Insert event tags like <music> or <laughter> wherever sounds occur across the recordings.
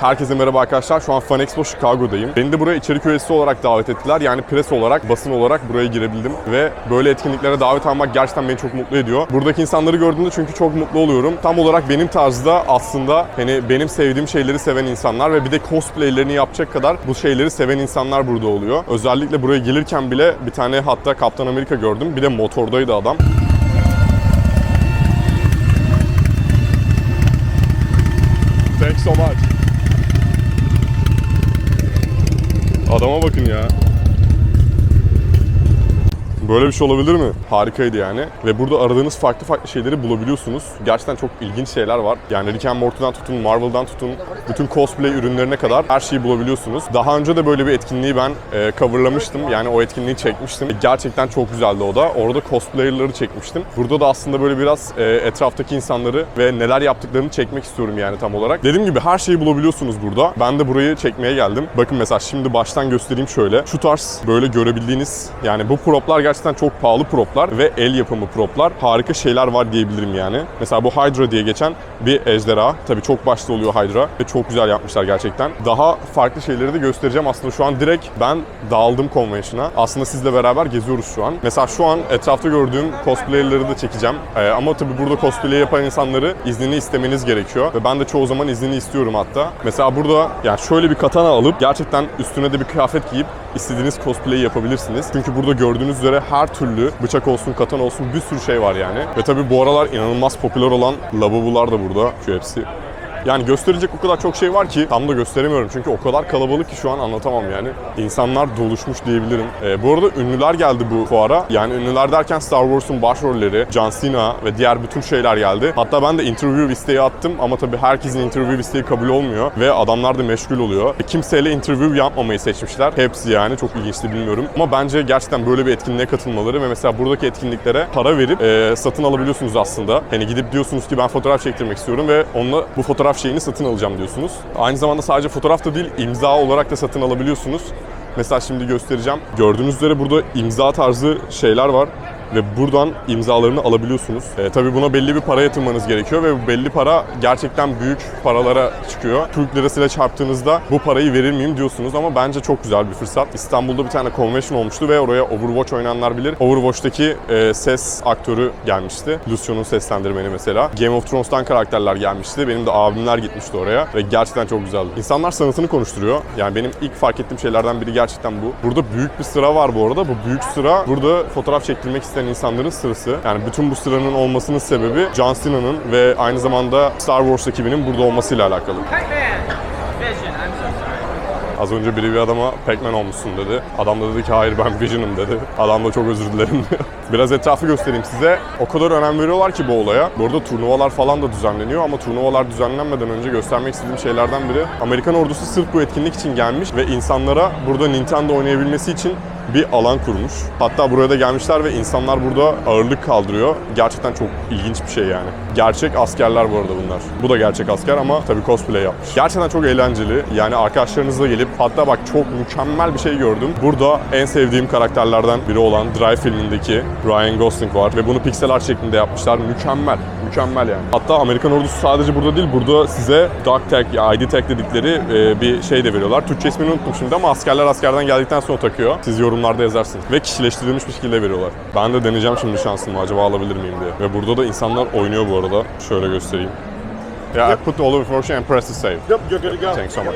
Herkese merhaba arkadaşlar. Şu an Fan Expo Chicago'dayım. Beni de buraya içerik üyesi olarak davet ettiler. Yani pres olarak, basın olarak buraya girebildim. Ve böyle etkinliklere davet almak gerçekten beni çok mutlu ediyor. Buradaki insanları gördüğümde çünkü çok mutlu oluyorum. Tam olarak benim tarzda aslında hani benim sevdiğim şeyleri seven insanlar ve bir de cosplaylerini yapacak kadar bu şeyleri seven insanlar burada oluyor. Özellikle buraya gelirken bile bir tane hatta Kaptan Amerika gördüm. Bir de motordaydı adam. Thanks so much. Adama bakın ya. Böyle bir şey olabilir mi? Harikaydı yani. Ve burada aradığınız farklı farklı şeyleri bulabiliyorsunuz. Gerçekten çok ilginç şeyler var. Yani Rick and Morty'den tutun, Marvel'dan tutun, bütün cosplay ürünlerine kadar her şeyi bulabiliyorsunuz. Daha önce de böyle bir etkinliği ben e, coverlamıştım. Yani o etkinliği çekmiştim. Gerçekten çok güzeldi o da. Orada cosplayer'ları çekmiştim. Burada da aslında böyle biraz e, etraftaki insanları ve neler yaptıklarını çekmek istiyorum yani tam olarak. Dediğim gibi her şeyi bulabiliyorsunuz burada. Ben de burayı çekmeye geldim. Bakın mesela şimdi baştan göstereyim şöyle. Şu tarz böyle görebildiğiniz yani bu proplar gerçekten çok pahalı proplar ve el yapımı proplar. Harika şeyler var diyebilirim yani. Mesela bu Hydra diye geçen bir ejderha. Tabii çok başta oluyor Hydra ve çok güzel yapmışlar gerçekten. Daha farklı şeyleri de göstereceğim aslında şu an direkt ben dağıldım convention'a. Aslında sizle beraber geziyoruz şu an. Mesela şu an etrafta gördüğüm cosplayer'ları da çekeceğim. Ee, ama tabii burada cosplay yapan insanları iznini istemeniz gerekiyor. Ve ben de çoğu zaman iznini istiyorum hatta. Mesela burada yani şöyle bir katana alıp gerçekten üstüne de bir kıyafet giyip istediğiniz cosplay'i yapabilirsiniz. Çünkü burada gördüğünüz üzere her türlü bıçak olsun, katan olsun bir sürü şey var yani. Ve tabii bu aralar inanılmaz popüler olan lavabolar da burada. Şu hepsi. Yani gösterecek o kadar çok şey var ki tam da gösteremiyorum çünkü o kadar kalabalık ki şu an anlatamam yani. İnsanlar doluşmuş diyebilirim. Ee, bu arada ünlüler geldi bu fuara. Yani ünlüler derken Star Wars'un başrolleri, John Cena ve diğer bütün şeyler geldi. Hatta ben de interview isteği attım ama tabii herkesin interview isteği kabul olmuyor ve adamlar da meşgul oluyor. E, kimseyle interview yapmamayı seçmişler. Hepsi yani çok ilginçti bilmiyorum. Ama bence gerçekten böyle bir etkinliğe katılmaları ve mesela buradaki etkinliklere para verip e, satın alabiliyorsunuz aslında. Hani gidip diyorsunuz ki ben fotoğraf çektirmek istiyorum ve onunla bu fotoğraf şeyini satın alacağım diyorsunuz. Aynı zamanda sadece fotoğraf da değil imza olarak da satın alabiliyorsunuz. Mesela şimdi göstereceğim. Gördüğünüz üzere burada imza tarzı şeyler var ve buradan imzalarını alabiliyorsunuz. E, tabii buna belli bir para yatırmanız gerekiyor ve bu belli para gerçekten büyük paralara çıkıyor. Türk lirasıyla çarptığınızda bu parayı verir miyim diyorsunuz ama bence çok güzel bir fırsat. İstanbul'da bir tane convention olmuştu ve oraya Overwatch oynayanlar bilir. Overwatch'taki e, ses aktörü gelmişti. Lucio'nun seslendirmeni mesela. Game of Thrones'tan karakterler gelmişti. Benim de abimler gitmişti oraya ve gerçekten çok güzeldi. İnsanlar sanatını konuşturuyor. Yani benim ilk fark ettiğim şeylerden biri gerçekten bu. Burada büyük bir sıra var bu arada. Bu büyük sıra burada fotoğraf çektirmek isteyen insanların sırası. Yani bütün bu sıranın olmasının sebebi John Cena'nın ve aynı zamanda Star Wars ekibinin burada olmasıyla alakalı. Az önce biri bir adama Pac-Man olmuşsun dedi. Adam da dedi ki hayır ben Vision'ım dedi. Adam da çok özür dilerim. <laughs> Biraz etrafı göstereyim size. O kadar önem veriyorlar ki bu olaya. Bu arada turnuvalar falan da düzenleniyor ama turnuvalar düzenlenmeden önce göstermek istediğim şeylerden biri. Amerikan ordusu sırf bu etkinlik için gelmiş ve insanlara burada Nintendo oynayabilmesi için bir alan kurmuş. Hatta buraya da gelmişler ve insanlar burada ağırlık kaldırıyor. Gerçekten çok ilginç bir şey yani. Gerçek askerler bu arada bunlar. Bu da gerçek asker ama tabii cosplay yapmış. Gerçekten çok eğlenceli. Yani arkadaşlarınızla gelip hatta bak çok mükemmel bir şey gördüm. Burada en sevdiğim karakterlerden biri olan Drive filmindeki Ryan Gosling var ve bunu pixel art şeklinde yapmışlar. Mükemmel. Mükemmel yani. Hatta Amerikan ordusu sadece burada değil, burada size Dog Tag, ID Tag dedikleri e, bir şey de veriyorlar. Türkçe ismini unuttum şimdi ama askerler askerden geldikten sonra takıyor. Siz yorumlarda yazarsınız. Ve kişileştirilmiş bir şekilde veriyorlar. Ben de deneyeceğim şimdi şansımı acaba alabilir miyim diye. Ve burada da insanlar oynuyor bu arada. Şöyle göstereyim. Yeah, I put all the information and press the save. Yep, you're good to go. Thanks so much.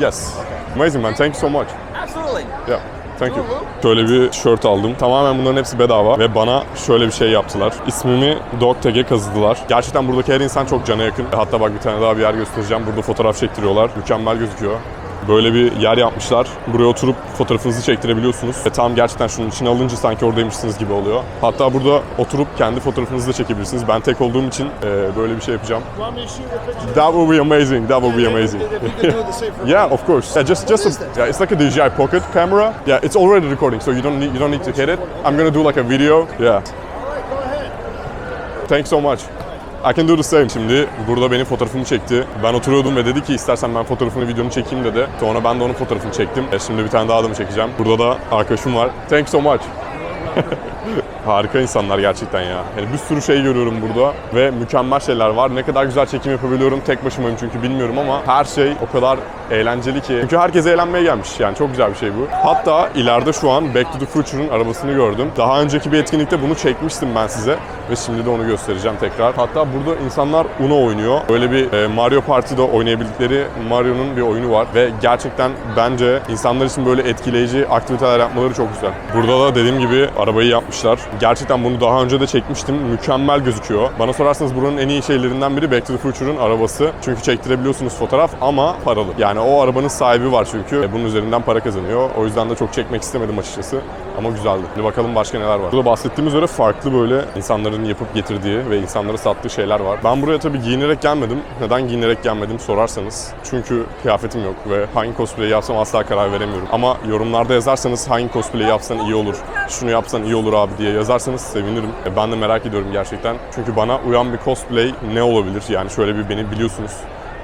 Yes. Amazing man. Thank you so much. Absolutely. Yeah. Thank you. Şöyle bir tişört aldım. Tamamen bunların hepsi bedava ve bana şöyle bir şey yaptılar. İsmimi Dog Tag'e kazıdılar. Gerçekten buradaki her insan çok cana yakın. Hatta bak bir tane daha bir yer göstereceğim. Burada fotoğraf çektiriyorlar. Mükemmel gözüküyor. Böyle bir yer yapmışlar. Buraya oturup fotoğrafınızı çektirebiliyorsunuz. Ve tam gerçekten şunun içine alınca sanki oradaymışsınız gibi oluyor. Hatta burada oturup kendi fotoğrafınızı da çekebilirsiniz. Ben tek olduğum için e, böyle bir şey yapacağım. That will be amazing. That will be amazing. <laughs> Yeah, of course. Yeah, just just a, yeah, it's like a DJI Pocket camera. Yeah, it's already recording, so you don't need you don't need to hit it. I'm gonna do like a video. Yeah. Thanks so much. I can do the same. Şimdi burada benim fotoğrafımı çekti. Ben oturuyordum ve dedi ki istersen ben fotoğrafını videonu çekeyim dedi. Sonra ben de onun fotoğrafını çektim. E, şimdi bir tane daha adamı çekeceğim. Burada da arkadaşım var. Thanks so much. <laughs> Harika insanlar gerçekten ya. Yani bir sürü şey görüyorum burada ve mükemmel şeyler var. Ne kadar güzel çekim yapabiliyorum tek başımayım çünkü bilmiyorum ama her şey o kadar eğlenceli ki. Çünkü herkes eğlenmeye gelmiş yani çok güzel bir şey bu. Hatta ileride şu an Back to the Future'ın arabasını gördüm. Daha önceki bir etkinlikte bunu çekmiştim ben size ve şimdi de onu göstereceğim tekrar. Hatta burada insanlar Uno oynuyor. Böyle bir e, Mario Party'de oynayabildikleri Mario'nun bir oyunu var ve gerçekten bence insanlar için böyle etkileyici aktiviteler yapmaları çok güzel. Burada da dediğim gibi arabayı yapmışlar. Gerçekten bunu daha önce de çekmiştim. Mükemmel gözüküyor. Bana sorarsanız buranın en iyi şeylerinden biri Back to the Future'ın arabası. Çünkü çektirebiliyorsunuz fotoğraf ama paralı. Yani o arabanın sahibi var çünkü. E, Bunun üzerinden para kazanıyor. O yüzden de çok çekmek istemedim açıkçası. Ama güzeldi. Şimdi bakalım başka neler var. Burada bahsettiğimiz üzere farklı böyle insanların yapıp getirdiği ve insanlara sattığı şeyler var. Ben buraya tabii giyinerek gelmedim. Neden giyinerek gelmedim sorarsanız. Çünkü kıyafetim yok ve hangi cosplay yapsam asla karar veremiyorum. Ama yorumlarda yazarsanız hangi cosplay yapsan iyi olur, şunu yapsan iyi olur abi diye yazarsanız sevinirim. E, Ben de merak ediyorum gerçekten. Çünkü bana uyan bir cosplay ne olabilir? Yani şöyle bir beni biliyorsunuz.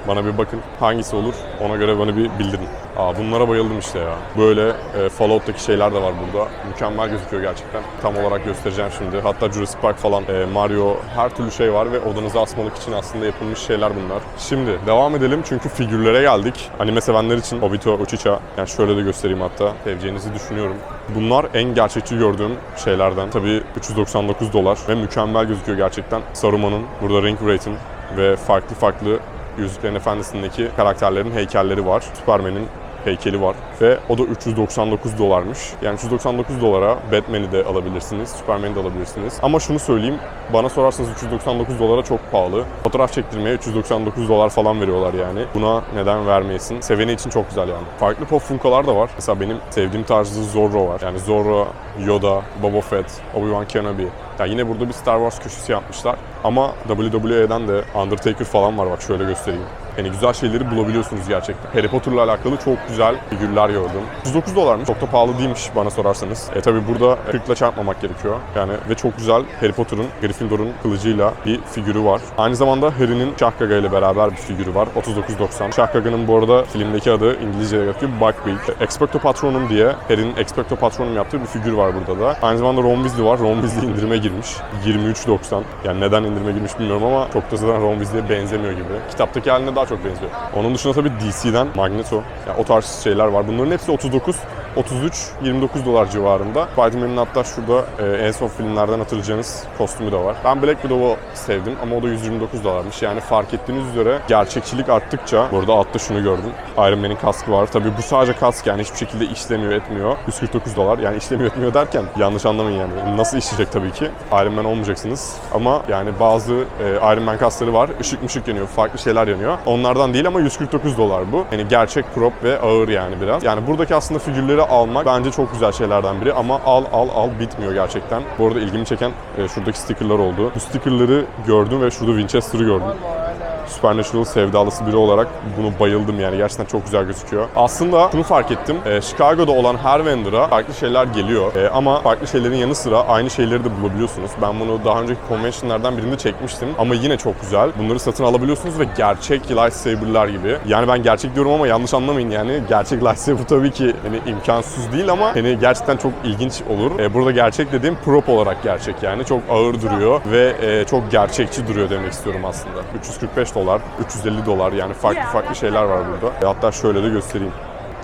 Bana bir bakın hangisi olur ona göre bana bir bildirin. Aa bunlara bayıldım işte ya. Böyle e, Fallout'taki şeyler de var burada. Mükemmel gözüküyor gerçekten. Tam olarak göstereceğim şimdi. Hatta Jurassic Park falan, e, Mario her türlü şey var ve odanıza asmalık için aslında yapılmış şeyler bunlar. Şimdi devam edelim çünkü figürlere geldik. Anime sevenler için Obito, Uchicha. Yani şöyle de göstereyim hatta. Seveceğinizi düşünüyorum. Bunlar en gerçekçi gördüğüm şeylerden. Tabii 399 dolar ve mükemmel gözüküyor gerçekten. Saruman'ın, burada Ring Wraith'in ve farklı farklı Yüzüklerin Efendisi'ndeki karakterlerin heykelleri var. Superman'in heykeli var ve o da 399 dolarmış. Yani 399 dolara Batman'i de alabilirsiniz, Superman'i de alabilirsiniz. Ama şunu söyleyeyim, bana sorarsanız 399 dolara çok pahalı. Fotoğraf çektirmeye 399 dolar falan veriyorlar yani. Buna neden vermeyesin? Seveni için çok güzel yani. Farklı pop funkolar da var. Mesela benim sevdiğim tarzı Zorro var. Yani Zorro, Yoda, Boba Fett, Obi-Wan Kenobi. Yani yine burada bir Star Wars köşesi yapmışlar. Ama WWE'den de Undertaker falan var bak şöyle göstereyim. Yani güzel şeyleri bulabiliyorsunuz gerçekten. Harry Potter'la alakalı çok güzel figürler gördüm. 39 dolarmış. Çok da pahalı değilmiş bana sorarsanız. E tabi burada 40'la çarpmamak gerekiyor. Yani ve çok güzel Harry Potter'ın Gryffindor'un kılıcıyla bir figürü var. Aynı zamanda Harry'nin Şahkaga ile beraber bir figürü var. 39.90. Şahkaga'nın bu arada filmdeki adı İngilizce'ye geçiyor Buckbeak. Expecto Patronum diye Harry'nin Expecto Patronum yaptığı bir figür var burada da. Aynı zamanda Ron Weasley var. Ron Weasley indirime girmiş. 23.90. Yani neden indirime girmiş bilmiyorum ama çok da zaten Ron Weasley'e benzemiyor gibi. Kitaptaki haline daha çok benziyor. Onun dışında tabii DC'den Magneto. Yani o tarz şeyler var. Bunların hepsi 39 33-29 dolar civarında. Spider-Man'in hatta şurada e, en son filmlerden hatırlayacağınız kostümü de var. Ben Black Widow'u sevdim ama o da 129 dolarmış. Yani fark ettiğiniz üzere gerçekçilik arttıkça, burada altta şunu gördüm. Iron Man'in kaskı var. Tabii bu sadece kask yani hiçbir şekilde işlemiyor etmiyor. 149 dolar. Yani işlemiyor etmiyor derken yanlış anlamayın yani. Nasıl işleyecek tabii ki. Iron Man olmayacaksınız. Ama yani bazı e, Iron Man kaskları var. Işık mışık yanıyor. Farklı şeyler yanıyor. Onlardan değil ama 149 dolar bu. Yani gerçek prop ve ağır yani biraz. Yani buradaki aslında figürleri almak bence çok güzel şeylerden biri ama al al al bitmiyor gerçekten. Bu arada ilgimi çeken e, şuradaki stickerlar oldu. Bu stickerları gördüm ve şurada Winchester'ı gördüm. Supernatural sevdalısı biri olarak bunu bayıldım yani gerçekten çok güzel gözüküyor. Aslında şunu fark ettim. e, Chicago'da olan her vendor'a farklı şeyler geliyor. E, ama farklı şeylerin yanı sıra aynı şeyleri de bulabiliyorsunuz. Ben bunu daha önceki convention'lardan birinde çekmiştim ama yine çok güzel. Bunları satın alabiliyorsunuz ve gerçek lightsaber'lar gibi. Yani ben gerçek diyorum ama yanlış anlamayın yani. Gerçek lightsaber tabii ki hani imkansız değil ama hani gerçekten çok ilginç olur. E, burada gerçek dediğim prop olarak gerçek yani. Çok ağır duruyor ve e, çok gerçekçi duruyor demek istiyorum aslında. 345 dolar, 350 dolar yani farklı farklı şeyler var burada. E, hatta şöyle de göstereyim.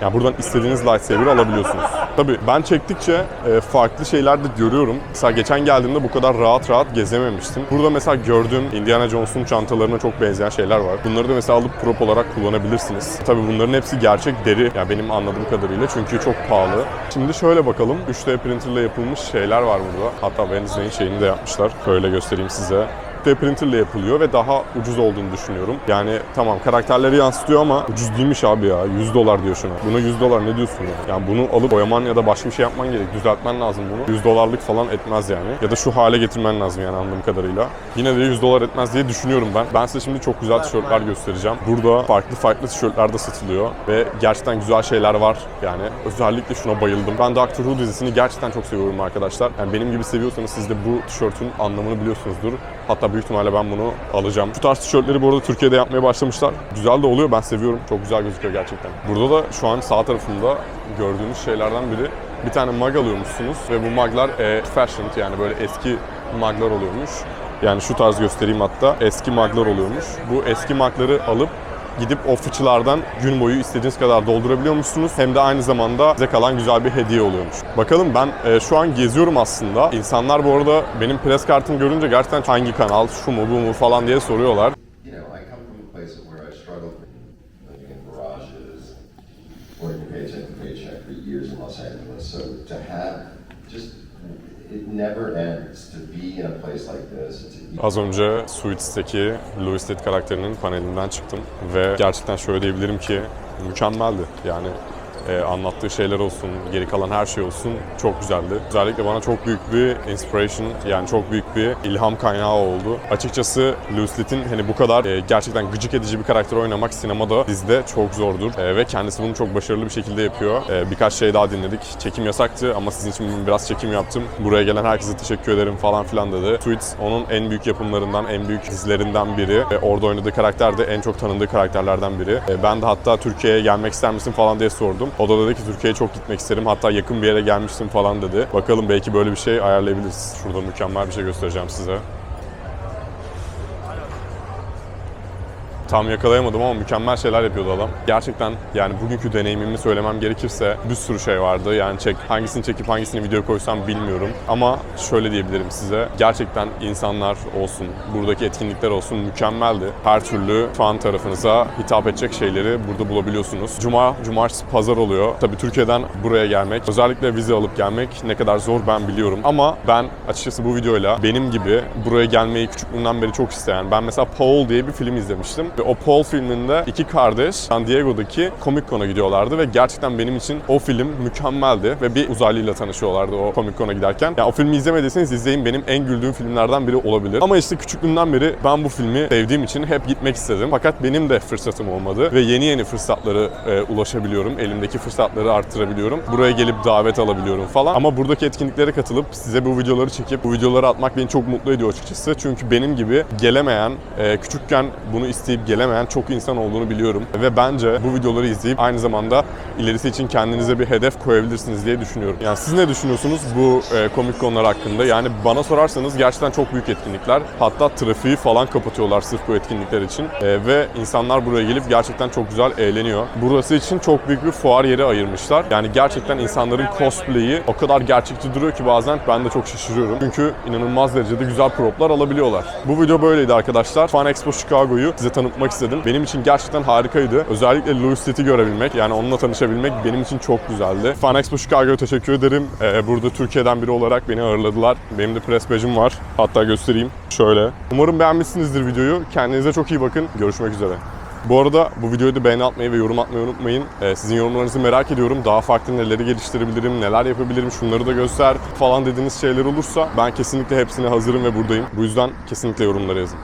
Yani buradan istediğiniz lightsaber'ı alabiliyorsunuz. Tabii ben çektikçe e, farklı şeyler de görüyorum. Mesela geçen geldiğimde bu kadar rahat rahat gezememiştim. Burada mesela gördüğüm Indiana Jones'un çantalarına çok benzeyen şeyler var. Bunları da mesela alıp prop olarak kullanabilirsiniz. Tabii bunların hepsi gerçek deri. Yani benim anladığım kadarıyla çünkü çok pahalı. Şimdi şöyle bakalım. 3D printerle yapılmış şeyler var burada. Hatta Wednesday'in şeyini de yapmışlar. Şöyle göstereyim size. 3D printerle yapılıyor ve daha ucuz olduğunu düşünüyorum. Yani tamam karakterleri yansıtıyor ama ucuz değilmiş abi ya. 100 dolar diyor şuna. Buna 100 dolar ne diyorsun ya? Yani bunu alıp boyaman ya da başka bir şey yapman gerek. Düzeltmen lazım bunu. 100 dolarlık falan etmez yani. Ya da şu hale getirmen lazım yani anladığım kadarıyla. Yine de 100 dolar etmez diye düşünüyorum ben. Ben size şimdi çok güzel tişörtler göstereceğim. Burada farklı farklı tişörtler de satılıyor ve gerçekten güzel şeyler var. Yani özellikle şuna bayıldım. Ben Doctor Who dizisini gerçekten çok seviyorum arkadaşlar. Yani benim gibi seviyorsanız siz de bu tişörtün anlamını biliyorsunuzdur. Hatta büyük ihtimalle ben bunu alacağım. Şu tarz tişörtleri bu arada Türkiye'de yapmaya başlamışlar. Güzel de oluyor ben seviyorum. Çok güzel gözüküyor gerçekten. Burada da şu an sağ tarafımda gördüğünüz şeylerden biri bir tane mug alıyormuşsunuz ve bu muglar e, fashioned yani böyle eski muglar oluyormuş. Yani şu tarz göstereyim hatta eski muglar oluyormuş. Bu eski mugları alıp gidip o fıçılardan gün boyu istediğiniz kadar doldurabiliyormuşsunuz. Hem de aynı zamanda size kalan güzel bir hediye oluyormuş. Bakalım ben e, şu an geziyorum aslında. İnsanlar bu arada benim pres kartımı görünce gerçekten hangi kanal, şu mu bu mu falan diye soruyorlar. Los Angeles. So to have just, Az önce Suits'teki Louis Litt karakterinin panelinden çıktım ve gerçekten şöyle diyebilirim ki mükemmeldi. Yani e, anlattığı şeyler olsun, geri kalan her şey olsun çok güzeldi. Özellikle bana çok büyük bir inspiration yani çok büyük bir ilham kaynağı oldu. Açıkçası Louis Litt'in hani bu kadar e, gerçekten gıcık edici bir karakter oynamak sinemada dizide çok zordur E, ve kendisi bunu çok başarılı bir şekilde yapıyor. E, birkaç şey daha dinledik. Çekim yasaktı ama sizin için biraz çekim yaptım. Buraya gelen herkese teşekkür ederim falan filan dedi. Suits onun en büyük yapımlarından, en büyük dizilerinden biri. Ve orada oynadığı karakter de en çok tanındığı karakterlerden biri. E, ben de hatta Türkiye'ye gelmek ister misin falan diye sordum. O da dedi ki Türkiye'ye çok gitmek isterim. Hatta yakın bir yere gelmiştim falan dedi. Bakalım belki böyle bir şey ayarlayabiliriz. Şurada mükemmel bir şey göstereceğim size. Tam yakalayamadım ama mükemmel şeyler yapıyordu adam. Gerçekten yani bugünkü deneyimimi söylemem gerekirse bir sürü şey vardı. Yani çek hangisini çekip hangisini video koysam bilmiyorum. Ama şöyle diyebilirim size. Gerçekten insanlar olsun, buradaki etkinlikler olsun mükemmeldi. Her türlü fan tarafınıza hitap edecek şeyleri burada bulabiliyorsunuz. Cuma, cumartesi, pazar oluyor. Tabii Türkiye'den buraya gelmek, özellikle vize alıp gelmek ne kadar zor ben biliyorum. Ama ben açıkçası bu videoyla benim gibi buraya gelmeyi küçüklüğümden beri çok isteyen, ben mesela Paul diye bir film izlemiştim. O Paul filminde iki kardeş San Diego'daki Comic Con'a gidiyorlardı ve gerçekten benim için o film mükemmeldi ve bir uzaylıyla tanışıyorlardı o Comic Con'a giderken. Yani o filmi izlemediyseniz izleyin benim en güldüğüm filmlerden biri olabilir. Ama işte küçüklüğümden beri ben bu filmi sevdiğim için hep gitmek istedim. Fakat benim de fırsatım olmadı ve yeni yeni fırsatları e, ulaşabiliyorum. Elimdeki fırsatları arttırabiliyorum. Buraya gelip davet alabiliyorum falan. Ama buradaki etkinliklere katılıp size bu videoları çekip bu videoları atmak beni çok mutlu ediyor açıkçası. Çünkü benim gibi gelemeyen, e, küçükken bunu isteyip gelemeyen çok insan olduğunu biliyorum. Ve bence bu videoları izleyip aynı zamanda ilerisi için kendinize bir hedef koyabilirsiniz diye düşünüyorum. Yani siz ne düşünüyorsunuz bu e, komik konular hakkında? Yani bana sorarsanız gerçekten çok büyük etkinlikler. Hatta trafiği falan kapatıyorlar sırf bu etkinlikler için. E, ve insanlar buraya gelip gerçekten çok güzel eğleniyor. Burası için çok büyük bir fuar yeri ayırmışlar. Yani gerçekten insanların cosplay'i o kadar gerçekçi duruyor ki bazen ben de çok şaşırıyorum. Çünkü inanılmaz derecede güzel proplar alabiliyorlar. Bu video böyleydi arkadaşlar. Fan Expo Chicago'yu size tanıtmak istedim. Benim için gerçekten harikaydı. Özellikle Louis Litt'i görebilmek, yani onunla tanışabilmek benim için çok güzeldi. Fan Expo Chicago'ya teşekkür ederim. Ee, burada Türkiye'den biri olarak beni ağırladılar. Benim de press badge'im var. Hatta göstereyim. Şöyle. Umarım beğenmişsinizdir videoyu. Kendinize çok iyi bakın. Görüşmek üzere. Bu arada bu videoyu da beğeni atmayı ve yorum atmayı unutmayın. Ee, sizin yorumlarınızı merak ediyorum. Daha farklı neleri geliştirebilirim, neler yapabilirim, şunları da göster falan dediğiniz şeyler olursa ben kesinlikle hepsine hazırım ve buradayım. Bu yüzden kesinlikle yorumlara yazın.